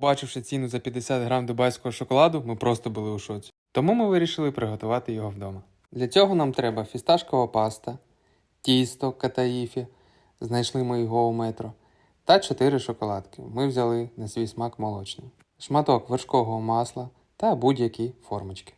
Бачивши ціну за 50 грам дубайського шоколаду, ми просто були у шоці. Тому ми вирішили приготувати його вдома. Для цього нам треба фісташкова паста, тісто катаїфі, знайшли ми його у метро, та 4 шоколадки. Ми взяли на свій смак молочний, шматок вершкового масла та будь-які формочки.